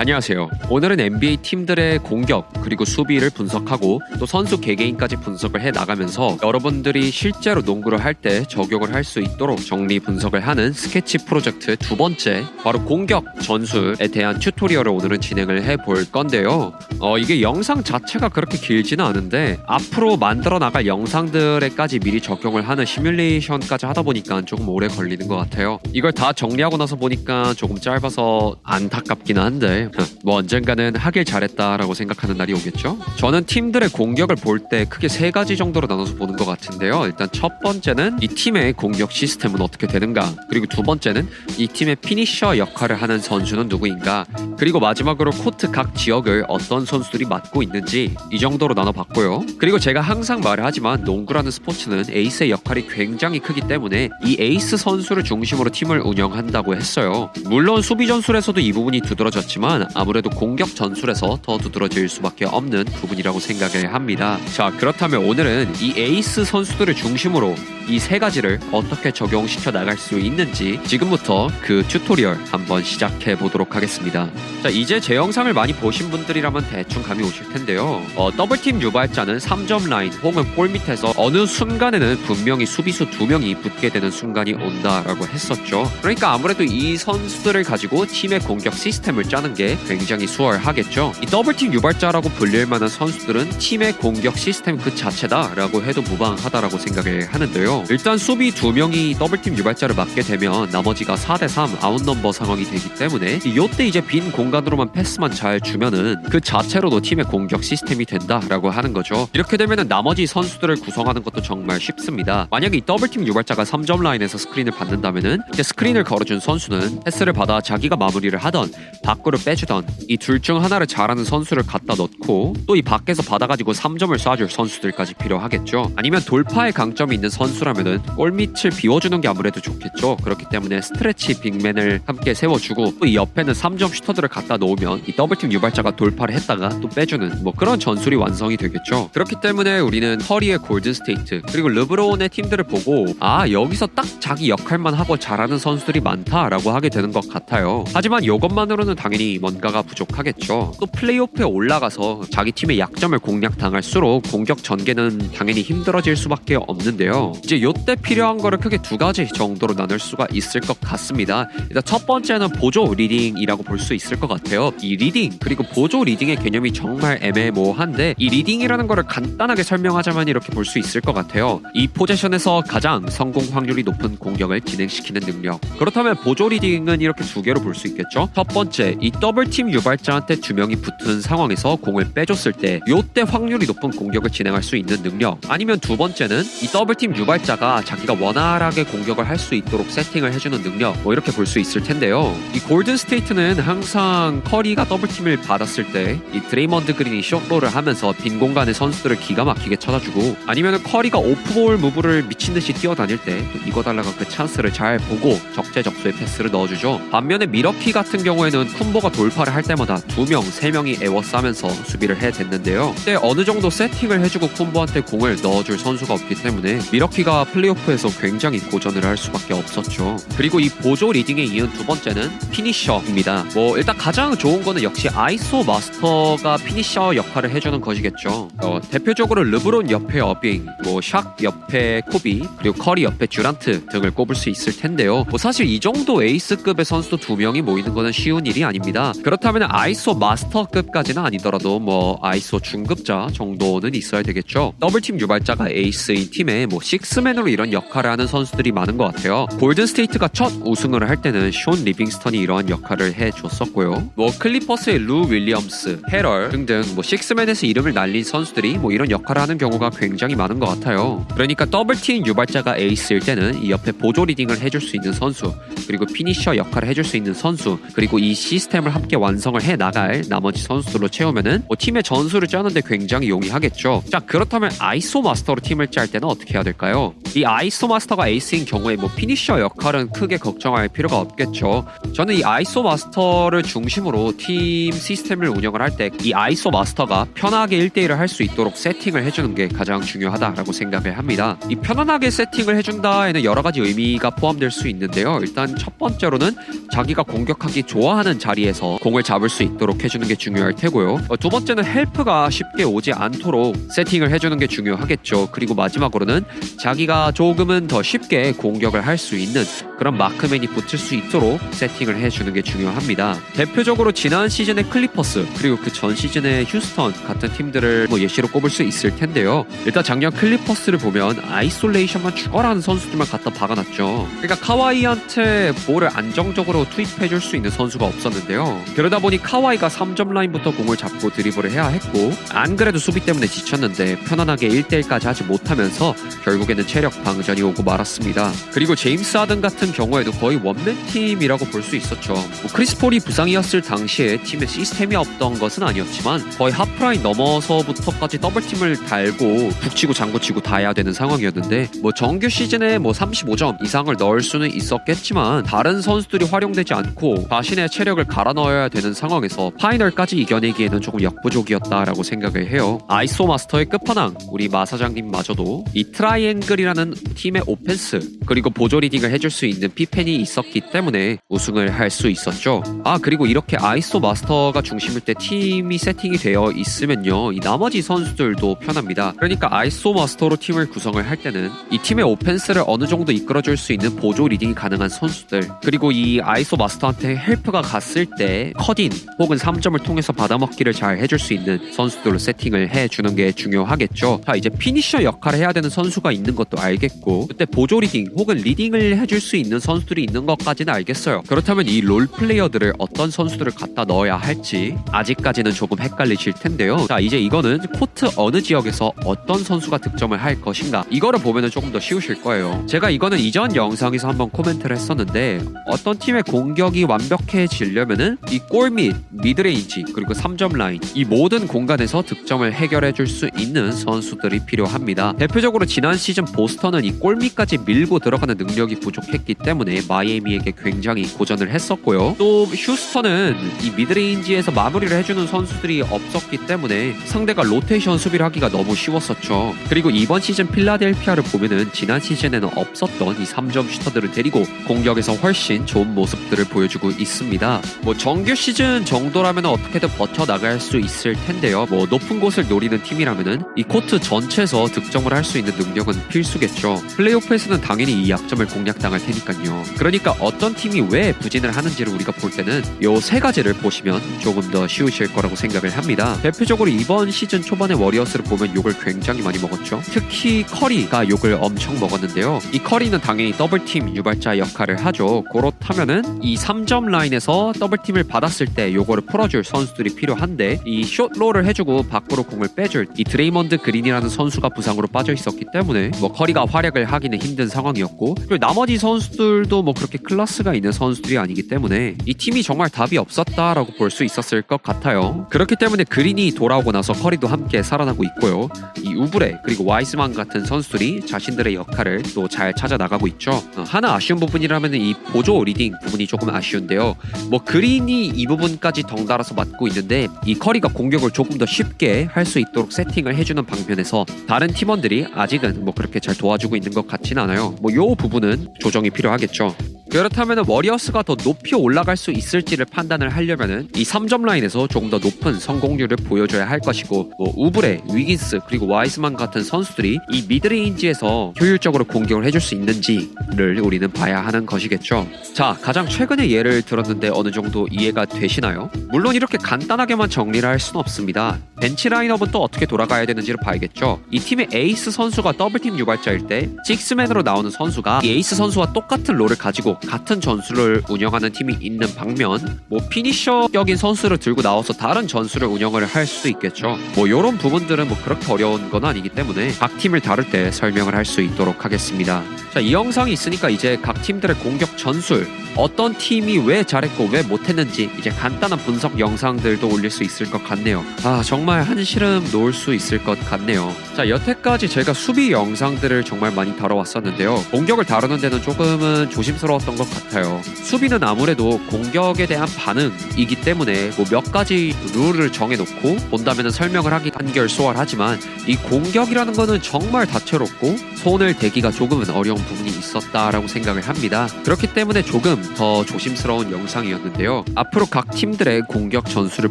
안녕하세요. 오늘은 NBA 팀들의 공격 그리고 수비를 분석하고 또 선수 개개인까지 분석을 해 나가면서 여러분들이 실제로 농구를 할 때 적용을 할 수 있도록 정리 분석을 하는 스케치 프로젝트 두 번째 바로 공격 전술에 대한 튜토리얼을 오늘은 진행을 해 볼 건데요. 어 이게 영상 자체가 그렇게 길지는 않은데 앞으로 만들어 나갈 영상들에까지 미리 적용을 하는 시뮬레이션까지 하다 보니까 조금 오래 걸리는 것 같아요. 이걸 다 정리하고 나서 보니까 조금 짧아서 안타깝긴 한데 뭐 언젠가는 하길 잘했다라고 생각하는 날이 오겠죠. 저는 팀들의 공격을 볼 때 크게 세 가지 정도로 나눠서 보는 것 같은데요. 일단 첫 번째는 이 팀의 공격 시스템은 어떻게 되는가, 그리고 두 번째는 이 팀의 피니셔 역할을 하는 선수는 누구인가, 그리고 마지막으로 코트 각 지역을 어떤 선수들이 맡고 있는지 이 정도로 나눠봤고요. 그리고 제가 항상 말을 하지만 농구라는 스포츠는 에이스의 역할이 굉장히 크기 때문에 이 에이스 선수를 중심으로 팀을 운영한다고 했어요. 물론 수비 전술에서도 이 부분이 두드러졌지만 아무래도 공격 전술에서 더 두드러질 수밖에 없는 부분이라고 생각을 합니다. 자, 그렇다면 오늘은 이 에이스 선수들을 중심으로 이 세 가지를 어떻게 적용시켜 나갈 수 있는지 지금부터 그 튜토리얼 한번 시작해 보도록 하겠습니다. 자, 이제 제 영상을 많이 보신 분들이라면 대충 감이 오실 텐데요. 어, 더블팀 유발자는 3점 라인 혹은 골 밑에서 어느 순간에는 분명히 수비수 두 명이 붙게 되는 순간이 온다라고 했었죠. 그러니까 아무래도 이 선수들을 가지고 팀의 공격 시스템을 짜는 게 굉장히 수월하겠죠. 이 더블팀 유발자라고 불릴 만한 선수들은 팀의 공격 시스템 그 자체다라고 해도 무방하다라고 생각을 하는데요. 일단 수비 두 명이 더블팀 유발자를 맡게 되면 나머지가 4대3 아웃넘버 상황이 되기 때문에 이때 이제 빈 공간으로만 패스만 잘 주면은 그 자체로도 팀의 공격 시스템이 된다라고 하는 거죠. 이렇게 되면은 나머지 선수들을 구성하는 것도 정말 쉽습니다. 만약에 이 더블팀 유발자가 3점 라인에서 스크린을 받는다면은 이제 스크린을 걸어준 선수는 패스를 받아 자기가 마무리를 하던 밖으로 빼주던 이 둘 중 하나를 잘하는 선수를 갖다 넣고 또 이 밖에서 받아가지고 3점을 쏴줄 선수들까지 필요하겠죠. 아니면 돌파의 강점이 있는 선수라 면은 골밑을 비워주는 게 아무래도 좋겠죠. 그렇기 때문에 스트레치 빅맨을 함께 세워주고 또 이 옆에는 3점 슈터들을 갖다 놓으면 이 더블팀 유발자가 돌파를 했다가 또 빼주는 뭐 그런 전술이 완성이 되겠죠. 그렇기 때문에 우리는 커리의 골든 스테이트 그리고 르브론의 팀들을 보고 아 여기서 딱 자기 역할만 하고 잘하는 선수들이 많다라고 하게 되는 것 같아요. 하지만 이것만으로는 당연히 뭔가가 부족하겠죠. 또 플레이오프에 올라가서 자기 팀의 약점을 공략당할수록 공격 전개는 당연히 힘들어질 수밖에 없는데요. 이제 이때 필요한 거를 크게 두 가지 정도로 나눌 수가 있을 것 같습니다. 일단 첫 번째는 보조 리딩이라고 볼 수 있을 것 같아요. 이 리딩 그리고 보조 리딩의 개념이 정말 애매모호한데 이 리딩이라는 거를 간단하게 설명하자면 이렇게 볼 수 있을 것 같아요. 이 포지션에서 가장 성공 확률이 높은 공격을 진행시키는 능력. 그렇다면 보조 리딩은 이렇게 두 개로 볼 수 있겠죠. 첫 번째, 이 더블팀 유발자한테 두 명이 붙은 상황에서 공을 빼줬을 때 요때 확률이 높은 공격을 진행할 수 있는 능력. 아니면 두 번째는 이 더블팀 유발 자가 자기가 원활하게 공격을 할 수 있도록 세팅을 해주는 능력. 뭐 이렇게 볼 수 있을 텐데요. 이 골든 스테이트는 항상 커리가 더블팀을 받았을 때 이 드레이먼드 그린이 숏롤을 하면서 빈 공간에 선수들을 기가 막히게 쳐다주고 아니면 커리가 오프볼 무브를 미친 듯이 뛰어다닐 때 또 이거 달라가 그 찬스를 잘 보고 적재적소에 패스를 넣어주죠. 반면에 미러키 같은 경우에는 쿤보가 돌파를 할 때마다 두 명, 세 명이 에워싸면서 수비를 해댔는데요. 그때 어느 정도 세팅을 해주고 쿤보한테 공을 넣어줄 선수가 없기 때문에 미러키가 플레이오프에서 굉장히 고전을 할 수밖에 없었죠. 그리고 이 보조 리딩에 이은 두 번째는 피니셔입니다. 뭐 일단 가장 좋은 거는 역시 아이소 마스터가 피니셔 역할을 해주는 것이겠죠. 어, 대표적으로 르브론 옆에 어빙, 뭐샥 옆에 코비, 그리고 커리 옆에 듀란트 등을 꼽을 수 있을 텐데요. 뭐 사실 이 정도 에이스급의 선수 두 명이 모이는 거는 쉬운 일이 아닙니다. 그렇다면 아이소 마스터급까지는 아니더라도 뭐 아이소 중급자 정도는 있어야 되겠죠. 더블팀 유발자가 에이스인 팀에 뭐 식스 맨으로 이런 역할을 하는 선수들이 많은 것 같아요. 골든 스테이트가 첫 우승을 할 때는 숀 리빙스턴이 이러한 역할을 해줬었고요. 뭐 클리퍼스의 루 윌리엄스, 헤럴 등등 뭐 식스맨에서 이름을 날린 선수들이 뭐 이런 역할을 하는 경우가 굉장히 많은 것 같아요. 그러니까 더블팀 유발자가 에이스일 때는 이 옆에 보조 리딩을 해줄 수 있는 선수, 그리고 피니셔 역할을 해줄 수 있는 선수, 그리고 이 시스템을 함께 완성을 해 나갈 나머지 선수들로 채우면은 뭐 팀의 전술을 짜는데 굉장히 용이하겠죠. 자 그렇다면 아이소 마스터로 팀을 짤 때는 어떻게 해야 될까요? 이 아이소 마스터가 에이스인 경우에 뭐 피니셔 역할은 크게 걱정할 필요가 없겠죠. 저는 이 아이소 마스터를 중심으로 팀 시스템을 운영을 할 때 이 아이소 마스터가 편하게 1대1을 할 수 있도록 세팅을 해주는 게 가장 중요하다라고 생각을 합니다. 이 편안하게 세팅을 해준다에는 여러 가지 의미가 포함될 수 있는데요. 일단 첫 번째로는 자기가 공격하기 좋아하는 자리에서 공을 잡을 수 있도록 해주는 게 중요할 테고요. 어, 두 번째는 헬프가 쉽게 오지 않도록 세팅을 해주는 게 중요하겠죠. 그리고 마지막으로는 자기 가 조금은 더 쉽게 공격을 할 수 있는 그런 마크맨이 붙을 수 있도록 세팅을 해주는 게 중요합니다. 대표적으로 지난 시즌의 클리퍼스 그리고 그 전 시즌의 휴스턴 같은 팀들을 뭐 예시로 꼽을 수 있을 텐데요. 일단 작년 클리퍼스를 보면 아이솔레이션만 죽어라는 선수들만 갖다 박아놨죠. 그러니까 카와이한테 볼을 안정적으로 투입해줄 수 있는 선수가 없었는데요. 그러다 보니 카와이가 3점 라인부터 공을 잡고 드리블을 해야 했고 안 그래도 수비 때문에 지쳤는데 편안하게 1대1까지 하지 못하면서 결국에는 체력 방전이 오고 말았습니다. 그리고 제임스 하든 같은 경우에도 거의 원맨 팀이라고 볼 수 있었죠. 뭐 크리스 폴이 부상이었을 당시에 팀에 시스템이 없던 것은 아니었지만 거의 하프라인 넘어서부터까지 더블팀을 달고 북치고 장구치고 다 해야 되는 상황이었는데 뭐 정규 시즌에 뭐 35점 이상을 넣을 수는 있었겠지만 다른 선수들이 활용되지 않고 자신의 체력을 갈아 넣어야 되는 상황에서 파이널까지 이겨내기에는 조금 역부족이었다라고 생각을 해요. 아이소 마스터의 끝판왕 우리 마 사장님마저도 이 트라이앵글 이라는 팀의 오펜스 그리고 보조 리딩을 해줄 수 있는 피펜이 있었기 때문에 우승을 할 수 있었죠. 아 그리고 이렇게 아이소 마스터가 중심일 때 팀이 세팅이 되어 있으면요 이 나머지 선수들도 편합니다. 그러니까 아이소 마스터로 팀을 구성을 할 때는 이 팀의 오펜스를 어느 정도 이끌어줄 수 있는 보조 리딩이 가능한 선수들 그리고 이 아이소 마스터한테 헬프가 갔을 때 컷인 혹은 3점을 통해서 받아먹기를 잘 해줄 수 있는 선수들로 세팅을 해주는 게 중요하겠죠. 자 이제 피니셔 역할을 해야 되는 선수가 있는 것도 알겠고 그때 보조 리딩 혹은 리딩을 해줄 수 있는 선수들이 있는 것까지는 알겠어요. 그렇다면 이 롤 플레이어들을 어떤 선수들을 갖다 넣어야 할지 아직까지는 조금 헷갈리실 텐데요. 자 이제 이거는 코트 어느 지역에서 어떤 선수가 득점을 할 것인가 이거를 보면은 조금 더 쉬우실 거예요. 제가 이거는 이전 영상에서 한번 코멘트를 했었는데 어떤 팀의 공격이 완벽해지려면은 이 골 및 미드레인지 그리고 3점 라인 이 모든 공간에서 득점을 해결해 줄 수 있는 선수들이 필요합니다. 대표적으로 지난 시즌 보스턴은 이 골밑까지 밀고 들어가는 능력이 부족했기 때문에 마이애미에게 굉장히 고전을 했었고요. 또 휴스턴은 이 미드레인지에서 마무리를 해주는 선수들이 없었기 때문에 상대가 로테이션 수비를 하기가 너무 쉬웠었죠. 그리고 이번 시즌 필라델피아를 보면은 지난 시즌에는 없었던 이 3점 슈터들을 데리고 공격에서 훨씬 좋은 모습들을 보여주고 있습니다. 뭐 정규 시즌 정도라면 어떻게든 버텨 나갈 수 있을 텐데요. 뭐 높은 곳을 노리는 팀이라면은 이 코트 전체에서 득점을 할 수 있는 능력은 필 수겠죠. 플레이오프에서는 당연히 이 약점을 공략당할 테니까요. 그러니까 어떤 팀이 왜 부진을 하는지를 우리가 볼 때는 요 세 가지를 보시면 조금 더 쉬우실 거라고 생각을 합니다. 대표적으로 이번 시즌 초반의 워리어스를 보면 욕을 굉장히 많이 먹었죠. 특히 커리가 욕을 엄청 먹었는데요. 이 커리는 당연히 더블팀 유발자 역할을 하죠. 그렇다면은 이 3점 라인에서 더블팀을 받았을 때 요거를 풀어줄 선수들이 필요한데 이 숏롤을 해주고 밖으로 공을 빼줄 이 드레이먼드 그린이라는 선수가 부상으로 빠져 있었기 때문에 뭐 커리가 활약을 하기는 힘든 상황이었고 그리고 나머지 선수들도 뭐 그렇게 클래스가 있는 선수들이 아니기 때문에 이 팀이 정말 답이 없었다라고 볼 수 있었을 것 같아요. 그렇기 때문에 그린이 돌아오고 나서 커리도 함께 살아나고 있고요. 이 우브레 그리고 와이스만 같은 선수들이 자신들의 역할을 또 잘 찾아 나가고 있죠. 어, 하나 아쉬운 부분이라면 이 보조 리딩 부분이 조금 아쉬운데요. 뭐 그린이 이 부분까지 덩달아서 맡고 있는데 이 커리가 공격을 조금 더 쉽게 할 수 있도록 세팅을 해주는 방면에서 다른 팀원들이 아직은 뭐 그렇게 잘 도와주고 있는 것 같진 않아요. 뭐 요 부분은 조정이 필요하겠죠. 그렇다면 워리어스가 더 높이 올라갈 수 있을지를 판단을 하려면은 이 3점 라인에서 조금 더 높은 성공률을 보여줘야 할 것이고 뭐 우브레, 위긴스 그리고 와이스만 같은 선수들이 이 미드레인지에서 효율적으로 공격을 해줄 수 있는지를 우리는 봐야 하는 것이겠죠. 자, 가장 최근의 예를 들었는데 어느 정도 이해가 되시나요? 물론 이렇게 간단하게만 정리를 할 수는 없습니다. 벤치 라인업은 또 어떻게 돌아가야 되는지를 봐야겠죠. 이 팀의 에이스 선수가 더블팀 유발자일 때 식스맨으로 나오는 선수가 이 에이스 선수와 똑같은 롤을 가지고 같은 전술을 운영하는 팀이 있는 방면 뭐 피니셔격인 선수를 들고 나와서 다른 전술을 운영을 할 수도 있겠죠. 뭐 이런 부분들은 뭐 그렇게 어려운 건 아니기 때문에 각 팀을 다룰 때 설명을 할 수 있도록 하겠습니다. 자, 이 영상이 있으니까 이제 각 팀들의 공격 전술 어떤 팀이 왜 잘했고 왜 못했는지 이제 간단한 분석 영상들도 올릴 수 있을 것 같네요. 아 정말 한시름 놓을 수 있을 것 같네요. 자 여태까지 제가 수비 영상들을 정말 많이 다뤄왔었는데요. 공격을 다루는 데는 조금은 조심스러웠 던 것 같아요. 수비는 아무래도 공격에 대한 반응이기 때문에 뭐 몇 가지 룰을 정해놓고 본다면 설명을 하기 한결 수월하지만 이 공격이라는 거는 정말 다채롭고 손을 대기가 조금은 어려운 부분이 있었다라고 생각을 합니다. 그렇기 때문에 조금 더 조심스러운 영상이었는데요. 앞으로 각 팀들의 공격 전술을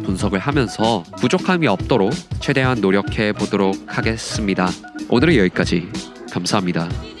분석을 하면서 부족함이 없도록 최대한 노력해 보도록 하겠습니다. 오늘은 여기까지. 감사합니다.